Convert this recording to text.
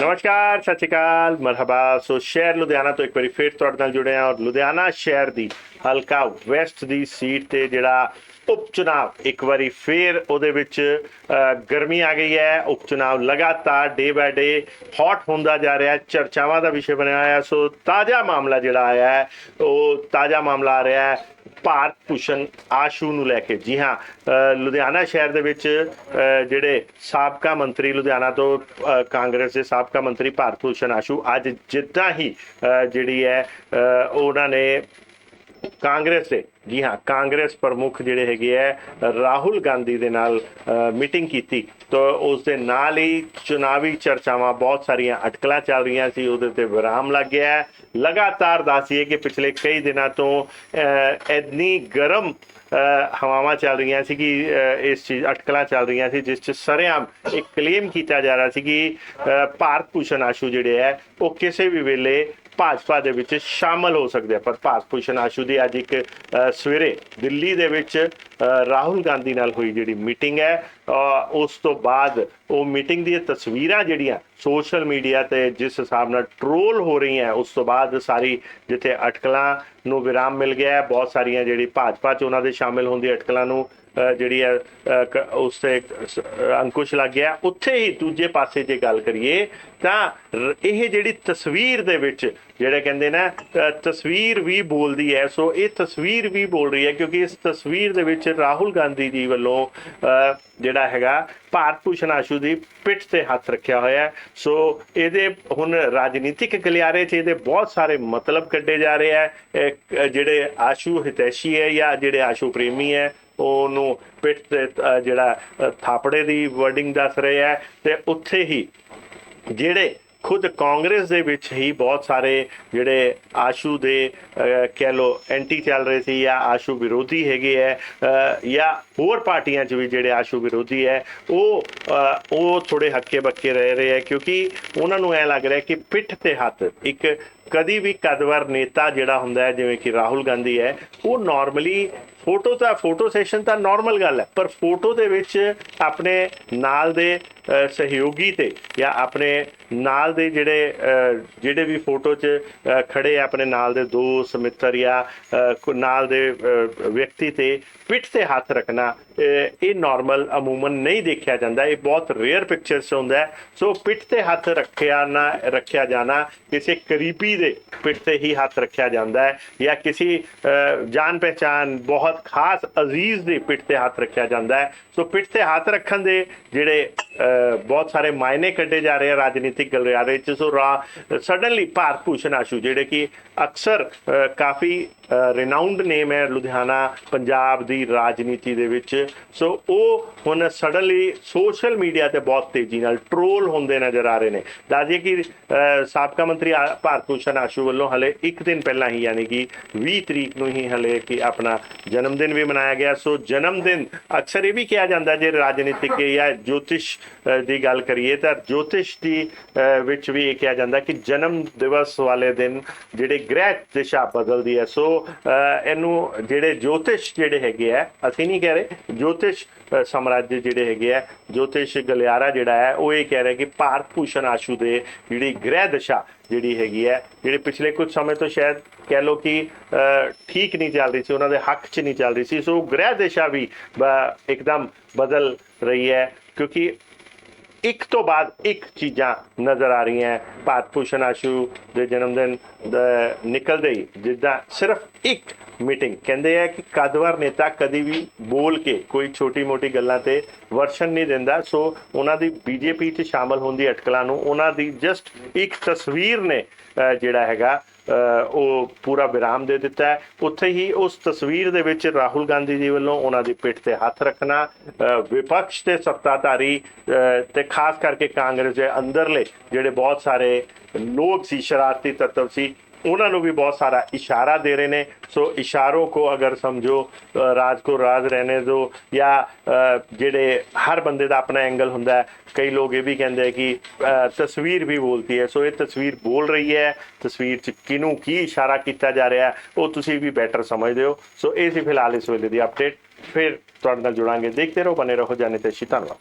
ਨਮਸਕਾਰ, ਸਤਿ ਸ਼੍ਰੀ ਅਕਾਲ, ਮਰਹਬਾ। ਸੋ ਸ਼ਹਿਰ ਲੁਧਿਆਣਾ ਤੋਂ ਇੱਕ ਵਾਰੀ ਫੇਰ ਤੁਹਾਡੇ ਨਾਲ ਜੁੜੇ ਹਾਂ ਔਰ ਲੁਧਿਆਣਾ ਸ਼ਹਿਰ ਦੀ ਹਲਕਾ ਵੈਸਟ ਦੀ ਸੀਟ ਤੇ ਜਿਹੜਾ ਉਪਚੁਣਾਵ ਇੱਕ ਵਾਰੀ ਫੇਰ ਉਹਦੇ ਵਿੱਚ ਗਰਮੀ ਆ ਗਈ ਹੈ। ਉਪਚੁਣਾਵ ਲਗਾਤਾਰ ਡੇ ਬਾਏ ਡੇ ਹੌਟ ਹੁੰਦਾ ਜਾ ਰਿਹਾ ਚਰਚਾਵਾਂ ਦਾ ਵਿਸ਼ੇ ਬਣਿਆ ਹੋਇਆ ਸੋ ਤਾਜ਼ਾ ਮਾਮਲਾ ਜਿਹੜਾ ਆਇਆ ਹੈ, ਉਹ ਤਾਜ਼ਾ ਮਾਮਲਾ ਆ ਰਿਹਾ ਹੈ। ਭਾਰਤ ਭੂਸ਼ਣ ਆਸ਼ੂ ਨੂੰ ਲੈ ਕੇ। ਜੀ ਹਾਂ ਅ, ਲੁਧਿਆਣਾ ਸ਼ਹਿਰ ਦੇ ਵਿੱਚ ਅ, ਜਿਹੜੇ ਸਾਬਕਾ ਮੰਤਰੀ ਲੁਧਿਆਣਾ ਤੋਂ ਅ, ਕਾਂਗਰਸ ਦੇ ਸਾਬਕਾ ਮੰਤਰੀ ਭਾਰਤ ਭੂਸ਼ਣ ਆਸ਼ੂ ਅੱਜ ਜਿੱਦਾਂ ਹੀ ਅ, ਜਿਹੜੀ ਹੈ ਅ, ਉਹਨਾਂ ਨੇ ਕਾਂਗਰਸ ਦੇ। ਜੀ ਹਾਂ ਕਾਂਗਰਸ ਪ੍ਰਮੁੱਖ ਜਿਹੜੇ ਹੈਗੇ ਹੈ ਰਾਹੁਲ ਗਾਂਧੀ ਦੇ ਨਾਲ ਮੀਟਿੰਗ ਕੀਤੀ। ਤਾਂ ਉਸ ਦੇ ਨਾਲ ਹੀ ਚੁਣਾਵੀ ਚਰਚਾਵਾਂ ਬਹੁਤ ਸਾਰੀਆਂ ਅਟਕਲਾਂ ਚੱਲ ਰਹੀਆਂ ਸੀ ਉਹਦੇ ਤੇ ਵਿਰਾਮ ਲੱਗ ਗਿਆ। ਲਗਾਤਾਰ ਦੱਸੀਏ ਕਿ ਪਿਛਲੇ ਕਈ ਦਿਨਾਂ ਤੋਂ ਅਹ, ਇੰਨੀ ਗਰਮ ਅਹ, ਹਵਾਵਾਂ ਚੱਲ ਰਹੀਆਂ ਸੀ ਕਿ ਇਸ ਚੀਜ਼ ਅਟਕਲਾਂ ਚੱਲ ਰਹੀਆਂ ਸੀ ਜਿਸ ਚ ਸਰਿਆਮ ਇੱਕ ਕਲੇਮ ਕੀਤਾ ਜਾ ਰਿਹਾ ਸੀ ਕਿ ਅਹ, ਭਾਰਤ ਭੂਸ਼ਣ ਆਸ਼ੂ ਜਿਹੜੇ ਹੈ ਉਹ ਕਿਸੇ ਵੀ ਵੇਲੇ ਭਾਜਪਾ ਦੇ ਵਿੱਚ ਸ਼ਾਮਲ ਹੋ ਸਕਦੇ ਆ, ਪਰ ਭਾਰਤ ਭੂਸ਼ਣ ਆਸ਼ੂ ਦੀ ਅੱਜ ਇੱਕ ਸਵੇਰੇ ਦਿੱਲੀ ਦੇ ਵਿੱਚ ਰਾਹੁਲ ਗਾਂਧੀ ਨਾਲ ਹੋਈ ਜਿਹੜੀ ਮੀਟਿੰਗ ਹੈ ਉਸ ਤੋਂ ਬਾਅਦ ਉਹ ਮੀਟਿੰਗ ਦੀਆਂ ਤਸਵੀਰਾਂ ਜਿਹੜੀਆਂ ਸੋਸ਼ਲ ਮੀਡੀਆ ਤੇ ਜਿਸ ਹਿਸਾਬ ਨਾਲ ਟ੍ਰੋਲ ਹੋ ਰਹੀਆਂ, ਉਸ ਤੋਂ ਬਾਅਦ ਸਾਰੀ ਜਿੱਥੇ ਅਟਕਲਾਂ ਨੂੰ ਵਿਰਾਮ ਮਿਲ ਗਿਆ ਬਹੁਤ ਸਾਰੀਆਂ ਜਿਹੜੀ ਭਾਜਪਾ ਚ ਉਹਨਾਂ ਦੇ ਸ਼ਾਮਿਲ ਹੁੰਦੀ ਅਟਕਲਾਂ ਨੂੰ ਜਿਹੜੀ ਹੈ ਉਸ ਤੇ ਅੰਕੁਸ਼ ਲੱਗ ਗਿਆ ਉੱਥੇ ਹੀ ਦੂਜੇ ਪਾਸੇ ਜੇ ਗੱਲ ਕਰੀਏ, ਤਾਂ ਇਹ ਜਿਹੜੀ ਤਸਵੀਰ ਦੇ ਵਿੱਚ ਜਿਹੜੇ ਕਹਿੰਦੇ ਨਾ ਤਸਵੀਰ ਵੀ ਬੋਲਦੀ ਹੈ, ਸੋ ਇਹ ਤਸਵੀਰ ਵੀ ਬੋਲ ਰਹੀ ਹੈ, ਕਿਉਂਕਿ ਇਸ ਤਸਵੀਰ ਦੇ ਵਿੱਚ ਰਾਹੁਲ ਗਾਂਧੀ ਜੀ ਵੱਲੋਂ ਅ, ਜਿਹੜਾ ਹੈਗਾ ਭਾਰਤ ਭੂਸ਼ਣ ਆਸ਼ੂ ਦੀ ਪਿੱਠ ਤੇ ਹੱਥ ਰੱਖਿਆ ਹੋਇਆ ਹੈ। ਸੋ ਇਹਦੇ ਹੁਣ ਰਾਜਨੀਤਿਕ ਗਲਿਆਰੇ 'ਚ ਇਹਦੇ ਬਹੁਤ ਸਾਰੇ ਮਤਲਬ ਕੱਢੇ ਜਾ ਰਹੇ ਹੈ। ਜਿਹੜੇ ਆਸ਼ੂ ਹਿਤੈਸ਼ੀ ਹੈ ਜਾਂ ਜਿਹੜੇ ਆਸ਼ੂ ਪ੍ਰੇਮੀ ਹੈ ਉਹਨੂੰ ਪਿੱਠ ਤੇ ਜਿਹੜਾ ਥਾਪੜੇ ਦੀ ਵਰਡਿੰਗ ਦੱਸ ਰਹੇ ਹੈ। ਤੇ ਉੱਥੇ ਹੀ ਜਿਹੜੇ ਖੁਦ ਕਾਂਗਰਸ ਦੇ ਵਿੱਚ ਹੀ ਬਹੁਤ ਸਾਰੇ ਜਿਹੜੇ ਆਸ਼ੂ ਦੇ ਕਹਿ ਲੋ ਐਂਟੀ ਚੱਲ ਰਹੇ ਸੀ ਜਾਂ ਆਸ਼ੂ ਵਿਰੋਧੀ ਹੈਗੇ ਹੈ ਜਾਂ ਹੋਰ ਪਾਰਟੀਆਂ 'ਚ ਵੀ ਜਿਹੜੇ ਆਸ਼ੂ ਵਿਰੋਧੀ ਹੈ ਉਹ ਉਹ ਥੋੜੇ ਹੱਕੇ ਬੱਕੇ ਰਹਿ ਰਹੇ ਹੈ ਕਿਉਂਕਿ ਉਹਨਾਂ ਨੂੰ ਐ ਲੱਗ ਰਿਹਾ ਕਿ ਪਿੱਠ ਤੇ ਹੱਥ ਇੱਕ ਕਦੀ ਵੀ ਕਦਵਰ ਨੇਤਾ ਜਿਹੜਾ ਹੁੰਦਾ ਹੈ ਜਿਵੇਂ ਕਿ ਰਾਹੁਲ ਗਾਂਧੀ ਹੈ ਉਹ ਨਾਰਮਲੀ ਫੋਟੋ ਤਾਂ ਫੋਟੋ ਸੈਸ਼ਨ ਤਾਂ ਨਾਰਮਲ ਗੱਲ ਹੈ ਪਰ ਫੋਟੋ ਦੇ ਵਿੱਚ ਆਪਣੇ ਨਾਲ ਦੇ ਸਹਿਯੋਗੀ ਤੇ ਜਾਂ ਆਪਣੇ ਨਾਲ ਦੇ ਜਿਹੜੇ ਜਿਹੜੇ ਵੀ ਫੋਟੋ 'ਚ ਅ, ਖੜੇ ਆਪਣੇ ਨਾਲ ਦੇ ਦੋਸਤ ਮਿੱਤਰ ਜਾਂ ਨਾਲ ਦੇ ਵਿਅਕਤੀ ਤੇ ਪਿੱਠ ਤੇ ਹੱਥ ਰੱਖਣਾ ਇਹ ਨਾਰਮਲ ਅਮੂਮਨ ਨਹੀਂ ਦੇਖਿਆ ਜਾਂਦਾ। ਇਹ ਬਹੁਤ ਰੇਅਰ ਪਿਕਚਰਸ ਹੁੰਦਾ ਹੈ। ਸੋ ਪਿੱਠ ਤੇ ਹੱਥ ਰੱਖਿਆ ਨਾ, ਰੱਖਿਆ ਜਾਣਾ, ਕਿਸੇ ਕਰੀਬੀ ਦੇ ਪਿੱਠ ਤੇ ਹੀ ਹੱਥ ਰੱਖਿਆ ਜਾਂਦਾ ਹੈ ਜਾਂ ਕਿਸੇ ਜਾਣ ਪਹਿਚਾਨ ਬਹੁਤ ਖਾਸ ਅਜ਼ੀਜ਼ ਦੇ ਪਿੱਠ ਤੇ ਹੱਥ ਰੱਖਿਆ ਜਾਂਦਾ ਹੈ। ਸੋ ਪਿੱਠ ਤੇ ਹੱਥ ਰੱਖਣ ਦੇ ਜਿਹੜੇ ਬਹੁਤ ਸਾਰੇ ਮਾਇਨੇ ਕੱਢੇ ਜਾ ਰਹੇ ਆ ਰਾਜਨੀਤਿਕ ਗਲਿਆਰੇ ਚ। ਸੋ ਸਡਨਲੀ ਭਾਰਤ ਭੂਸ਼ਣ ਆਸ਼ੂ, ਜਿਹੜੇ ਕਿ ਅਕਸਰ ਕਾਫੀ ਰਿਨਾਊਂਡ ਨੇਮ ਹੈ ਲੁਧਿਆਣਾ, ਪੰਜਾਬ ਦੀ ਰਾਜਨੀਤੀ ਦੇ ਵਿੱਚ। ਸੋ ਉਹ ਹੁਣ ਸਡਨਲੀ ਸੋਸ਼ਲ ਮੀਡੀਆ ਤੇ ਬਹੁਤ ਤੇਜ਼ੀ ਨਾਲ ਟ੍ਰੋਲ ਹੁੰਦੇ ਨਜ਼ਰ ਆ ਰਹੇ ਨੇ। ਦੱਸਦੇ ਕਿ ਸਾਬਕਾ ਮੰਤਰੀ ਆ- ਭਾਰਤ ਭੂਸ਼ਣ ਆਸ਼ੂ ਵੱਲੋਂ ਹਲੇ ਇੱਕ ਦਿਨ ਪਹਿਲਾਂ ਹੀ, ਯਾਨੀ ਕਿ 20 ਤਰੀਕ ਨੂੰ ਹੀ ਹਲੇ ਕਿ ਆਪਣਾ ਜਨਮ ਦਿਨ ਵੀ ਮਨਾਇਆ ਗਿਆ। ਸੋ ਜਨਮ ਦਿਨ ਅਕਸਰ ਇਹ ਵੀ ਕਿਹਾ ਜਾਂਦਾ ਜੇ ਰਾਜਨੀਤਿਕ ਜਾਂ ਜੋਤਿਸ਼ ਦੀ ਗੱਲ ਕਰੀਏ ਤਾਂ ਜੋਤਿਸ਼ ਦੀ ਅ, ਵਿੱਚ ਵੀ ਇਹ ਕਿਹਾ ਜਾਂਦਾ ਕਿ ਜਨਮ ਦਿਵਸ ਵਾਲੇ ਦਿਨ ਜਿਹੜੇ ਗ੍ਰਹਿ ਦਿਸ਼ਾ ਬਦਲਦੀ ਹੈ। ਸੋ ਅ, ਇਹਨੂੰ ਜਿਹੜੇ ਜੋਤਿਸ਼ ਜਿਹੜੇ ਹੈਗੇ ਆ ਅਸੀਂ ਨਹੀਂ ਕਹਿ ਰਹੇ ਜੋਤਿਸ਼ ਅ, ਸਾਮਰਾਜ ਜਿਹੜੇ ਹੈਗੇ ਆ ਜੋਤਿਸ਼ ਗਲਿਆਰਾ ਜਿਹੜਾ ਹੈ ਉਹ ਇਹ ਕਹਿ ਰਿਹਾ ਕਿ ਭਾਰਤ ਭੂਸ਼ਣ ਆਸ਼ੂ ਦੇ ਜਿਹੜੀ ਗ੍ਰਹਿ ਦਿਸ਼ਾ ਜਿਹੜੀ ਹੈਗੀ ਹੈ ਜਿਹੜੇ ਪਿਛਲੇ ਕੁਝ ਸਮੇਂ ਤੋਂ ਸ਼ਾਇਦ ਕਹਿ ਲੋ ਕਿ ਅ, ਠੀਕ ਨਹੀਂ ਚੱਲ ਰਹੀ ਸੀ ਉਹਨਾਂ ਦੇ ਹੱਕ 'ਚ ਨਹੀਂ ਚੱਲ ਰਹੀ ਸੀ ਸੋ ਗ੍ਰਹਿ ਦਿਸ਼ਾ ਵੀ ਇੱਕਦਮ ਬਦਲ ਰਹੀ ਹੈ। ਕਿਉਂਕਿ ਇੱਕ ਤੋਂ ਬਾਅਦ ਇੱਕ ਚੀਜ਼ਾਂ ਨਜ਼ਰ ਆ ਰਹੀਆਂ ਭਾਰਤ ਭੂਸ਼ਣ ਆਸ਼ੂ ਦੇ ਜਨਮ ਦਿਨ ਦਾ ਨਿਕਲਦੇ ਹੀ ਜਿੱਦਾਂ ਸਿਰਫ ਇੱਕ ਮੀਟਿੰਗ ਕਹਿੰਦੇ ਆ ਕਿ ਕਦਵਰ ਨੇਤਾ ਕਦੀ ਵੀ ਬੋਲ ਕੇ ਕੋਈ ਛੋਟੀ ਮੋਟੀ ਗੱਲਾਂ ਤੇ ਵਰਸ਼ਨ ਨਹੀਂ ਦਿੰਦਾ। ਸੋ ਉਹਨਾਂ ਦੀ ਬੀਜੇਪੀ 'ਚ ਸ਼ਾਮਲ ਹੋਣ ਦੀ ਅਟਕਲਾਂ ਨੂੰ ਉਹਨਾਂ ਦੀ ਜਸਟ ਇੱਕ ਤਸਵੀਰ ਨੇ ਅ, ਜਿਹੜਾ ਹੈਗਾ ਉਹ ਪੂਰਾ ਵਿਰਾਮ ਦੇ ਦਿੱਤਾ ਹੈ। ਉੱਥੇ ਹੀ ਉਸ ਤਸਵੀਰ ਦੇ ਵਿੱਚ ਰਾਹੁਲ ਗਾਂਧੀ ਜੀ ਵੱਲੋਂ ਉਹਨਾਂ ਦੀ ਪਿੱਠ ਤੇ ਹੱਥ ਰੱਖਣਾ ਅ, ਵਿਪਕਸ਼ ਤੇ ਸੱਤਾਧਾਰੀ ਅ, ਤੇ ਖਾਸ ਕਰਕੇ ਕਾਂਗਰਸ ਦੇ ਅੰਦਰਲੇ ਜਿਹੜੇ ਬਹੁਤ ਸਾਰੇ ਲੋਕ ਸੀ ਸ਼ਰਾਰਤੀ ਤੱਤਵ ਸੀ ਉਹਨਾਂ ਨੂੰ ਵੀ ਬਹੁਤ ਸਾਰਾ ਇਸ਼ਾਰਾ ਦੇ ਰਹੇ ਨੇ। ਸੋ ਇਸ਼ਾਰੋ ਕੋ ਅਗਰ ਸਮਝੋ ਰਾਜ ਕੋ ਰਾਜ ਰਹਿਣੇ ਦੋ ਜਾਂ ਜਿਹੜੇ ਹਰ ਬੰਦੇ ਦਾ ਆਪਣਾ ਐਂਗਲ ਹੁੰਦਾ ਹੈ। ਕਈ ਲੋਕ ਇਹ ਵੀ ਕਹਿੰਦੇ ਕਿ ਤਸਵੀਰ ਵੀ ਬੋਲਤੀ ਹੈ। ਸੋ ਇਹ ਤਸਵੀਰ ਬੋਲ ਰਹੀ ਹੈ। ਤਸਵੀਰ ਚ ਕਿਨੂੰ ਕੀ ਇਸ਼ਾਰਾ ਕੀਤਾ ਜਾ ਰਿਹਾ ਉਹ ਤੁਸੀਂ ਵੀ ਬੈਟਰ ਸਮਝਦੇ ਹੋ। ਸੋ ਇਹ ਸੀ ਫਿਲਹਾਲ ਇਸ ਵੇਲੇ ਦੀ ਅਪਡੇਟ ਫਿਰ ਤੁਹਾਡੇ ਨਾਲ ਜੁੜਾਂਗੇ। ਦੇਖਦੇ ਰਹੋ ਬਨੇ ਰਹੋ। ਜਾਣੇ ਤੇ ਸ਼ਿਤਾਨਵਾ